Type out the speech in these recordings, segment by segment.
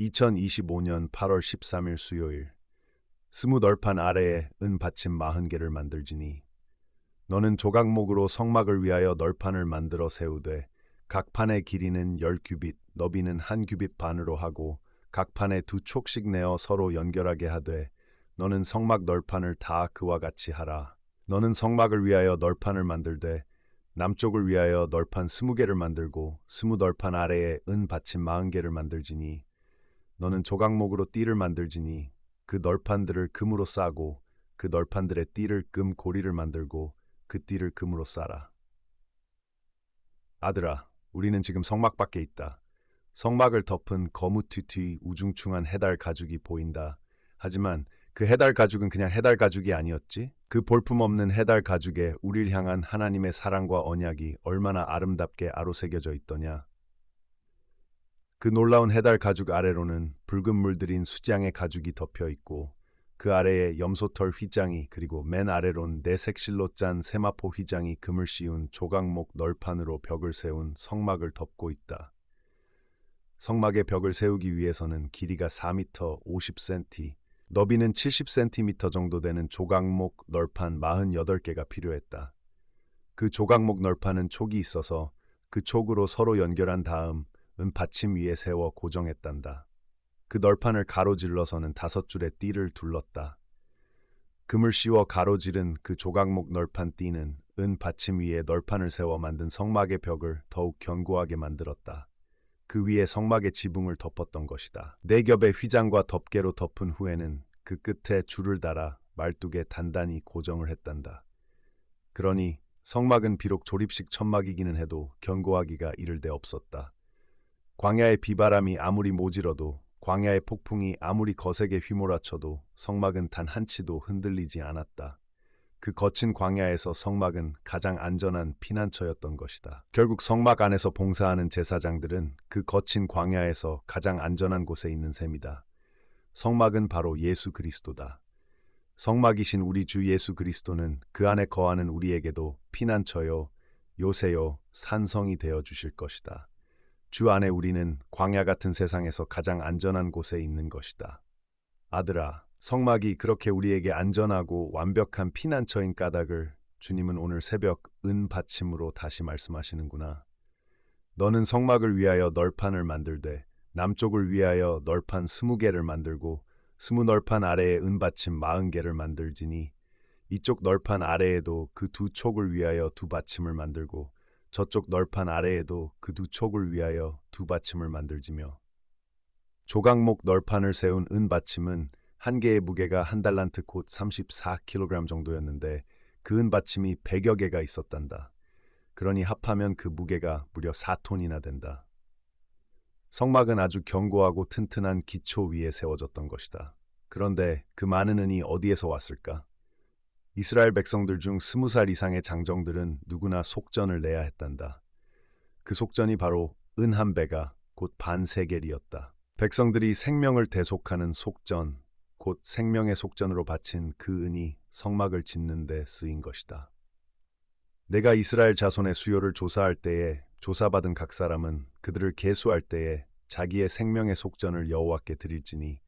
2025년 8월 13일 수요일 스무 널판 아래에 은 받침 마흔 개를 만들지니 너는 조각목으로 성막을 위하여 널판을 만들어 세우되 각 판의 길이는 열 규빗 너비는 한 규빗 반으로 하고 각 판에 두 촉씩 내어 서로 연결하게 하되 너는 성막 널판을 다 그와 같이 하라. 너는 성막을 위하여 널판을 만들되 남쪽을 위하여 널판 스무 개를 만들고 스무 널판 아래에 은 받침 마흔 개를 만들지니 너는 조각목으로 띠를 만들지니 그 널판들을 금으로 싸고 그 널판들의 띠를 금 고리를 만들고 그 띠를 금으로 싸라. 아들아, 우리는 지금 성막 밖에 있다. 성막을 덮은 거무튀튀 우중충한 해달 가죽이 보인다. 하지만 그 해달 가죽은 그냥 해달 가죽이 아니었지. 그 볼품없는 해달 가죽에 우리를 향한 하나님의 사랑과 언약이 얼마나 아름답게 아로새겨져 있더냐. 그 놀라운 해달 가죽 아래로는 붉은 물들인 수장의 가죽이 덮여 있고 그 아래에 염소털 휘장이 그리고 맨 아래론 내색 실로 짠 세마포 휘장이 금을 씌운 조각목 널판으로 벽을 세운 성막을 덮고 있다. 성막의 벽을 세우기 위해서는 길이가 4m 50cm, 너비는 70cm 정도 되는 조각목 널판 48개가 필요했다. 그 조각목 널판은 촉이 있어서 그 촉으로 서로 연결한 다음 은 받침 위에 세워 고정했단다. 그 널판을 가로질러서는 다섯 줄의 띠를 둘렀다. 금을 씌워 가로지른 그 조각목 널판 띠는 은 받침 위에 널판을 세워 만든 성막의 벽을 더욱 견고하게 만들었다. 그 위에 성막의 지붕을 덮었던 것이다. 네 겹의 휘장과 덮개로 덮은 후에는 그 끝에 줄을 달아 말뚝에 단단히 고정을 했단다. 그러니 성막은 비록 조립식 천막이기는 해도 견고하기가 이를 데 없었다. 광야의 비바람이 아무리 모질어도 광야의 폭풍이 아무리 거세게 휘몰아쳐도 성막은 단 한 치도 흔들리지 않았다. 그 거친 광야에서 성막은 가장 안전한 피난처였던 것이다. 결국 성막 안에서 봉사하는 제사장들은 그 거친 광야에서 가장 안전한 곳에 있는 셈이다. 성막은 바로 예수 그리스도다. 성막이신 우리 주 예수 그리스도는 그 안에 거하는 우리에게도 피난처요, 요새요, 산성이 되어 주실 것이다. 주 안에 우리는 광야 같은 세상에서 가장 안전한 곳에 있는 것이다. 아들아, 성막이 그렇게 우리에게 안전하고 완벽한 피난처인 까닭을 주님은 오늘 새벽 은 받침으로 다시 말씀하시는구나. 너는 성막을 위하여 널판을 만들되 남쪽을 위하여 널판 스무 개를 만들고 스무 널판 아래에 은 받침 마흔 개를 만들지니 이쪽 널판 아래에도 그 두 촉을 위하여 두 받침을 만들고 저쪽 널판 아래에도 그 두 촉을 위하여 두 받침을 만들지며 조각목 널판을 세운 은 받침은 한 개의 무게가 한 달란트 곧 34kg 정도였는데 그 은 받침이 100여 개가 있었단다. 그러니 합하면 그 무게가 무려 4톤이나 된다. 성막은 아주 견고하고 튼튼한 기초 위에 세워졌던 것이다. 그런데 그 많은 은이 어디에서 왔을까? 이스라엘 백성들 중 스무 살 이상의 장정들은 누구나 속전을 내야 했단다. 그 속전이 바로 은 한 배가 곧 반세겔이었다. 백성들이 생명을 대속하는 속전, 곧 생명의 속전으로 바친 그 은이 성막을 짓는 데 쓰인 것이다. 내가 이스라엘 자손의 수요를 조사할 때에 조사받은 각 사람은 그들을 계수할 때에 자기의 생명의 속전을 여호와께 드릴지니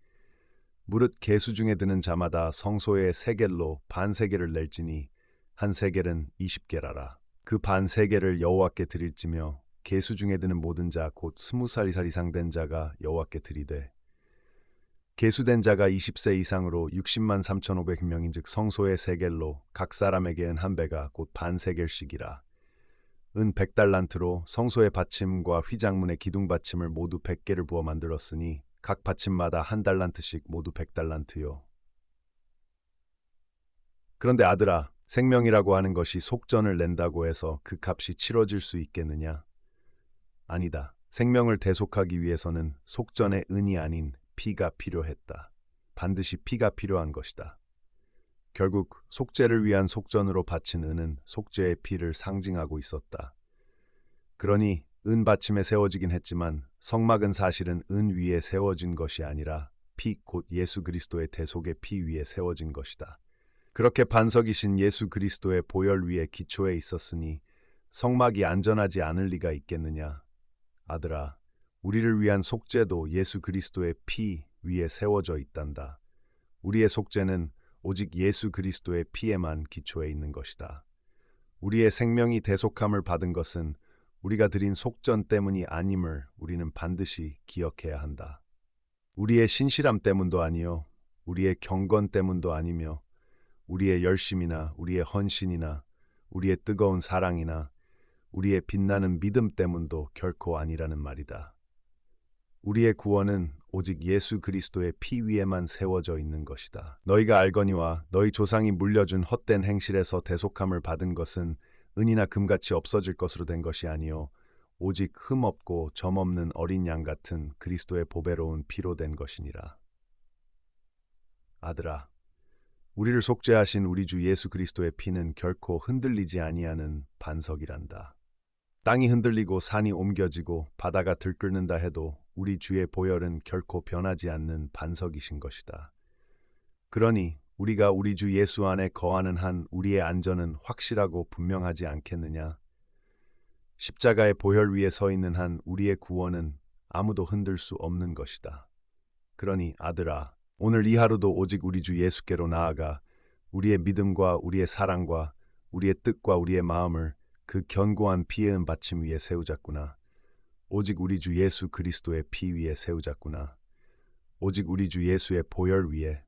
무릇 개수 중에 드는 자마다 성소의 세겔로 반세 겔을 낼지니 한 세 겔은 이십 개라라. 그 반세 겔을 여호와께 드릴지며 개수 중에 드는 모든 자 곧 스무 살 이상 이상 된 자가 여호와께 드리되 개수된 자가 20세 이상으로 60만 3,500명인즉 성소의 세겔로 각 사람에게는 한 배가 곧 반세겔씩이라. 은 100달란트로 성소의 받침과 휘장문의 기둥 받침을 모두 100개를 부어 만들었으니 각 받침마다 한 달란트씩 모두 백 달란트요. 그런데 아들아, 생명이라고 하는 것이 속전을 낸다고 해서 그 값이 치러질 수 있겠느냐? 아니다. 생명을 대속하기 위해서는 속전의 은이 아닌 피가 필요했다. 반드시 피가 필요한 것이다. 결국 속죄를 위한 속전으로 바친 은은 속죄의 피를 상징하고 있었다. 그러니 은 받침에 세워지긴 했지만 성막은 사실은 은 위에 세워진 것이 아니라 피 곧 예수 그리스도의 대속의 피 위에 세워진 것이다. 그렇게 반석이신 예수 그리스도의 보혈 위에 기초에 있었으니 성막이 안전하지 않을 리가 있겠느냐. 아들아, 우리를 위한 속죄도 예수 그리스도의 피 위에 세워져 있단다. 우리의 속죄는 오직 예수 그리스도의 피에만 기초해 있는 것이다. 우리의 생명이 대속함을 받은 것은 우리가 드린 속전 때문이 아님을 우리는 반드시 기억해야 한다. 우리의 신실함 때문도 아니요, 우리의 경건 때문도 아니며, 우리의 열심이나 우리의 헌신이나 우리의 뜨거운 사랑이나 우리의 빛나는 믿음 때문도 결코 아니라는 말이다. 우리의 구원은 오직 예수 그리스도의 피 위에만 세워져 있는 것이다. 너희가 알거니와 너희 조상이 물려준 헛된 행실에서 대속함을 받은 것은 은이나 금같이 없어질 것으로 된 것이 아니요 오직 흠 없고 점 없는 어린 양 같은 그리스도의 보배로운 피로 된 것이니라. 아들아, 우리를 속죄하신 우리 주 예수 그리스도의 피는 결코 흔들리지 아니하는 반석이란다. 땅이 흔들리고 산이 옮겨지고 바다가 들끓는다 해도 우리 주의 보혈은 결코 변하지 않는 반석이신 것이다. 그러니 우리가 우리 주 예수 안에 거하는 한 우리의 안전은 확실하고 분명하지 않겠느냐? 십자가의 보혈 위에 서 있는 한 우리의 구원은 아무도 흔들 수 없는 것이다. 그러니 아들아, 오늘 이 하루도 오직 우리 주 예수께로 나아가 우리의 믿음과 우리의 사랑과 우리의 뜻과 우리의 마음을 그 견고한 피의 은 받침 위에 세우자꾸나. 오직 우리 주 예수 그리스도의 피 위에 세우자꾸나. 오직 우리 주 예수의 보혈 위에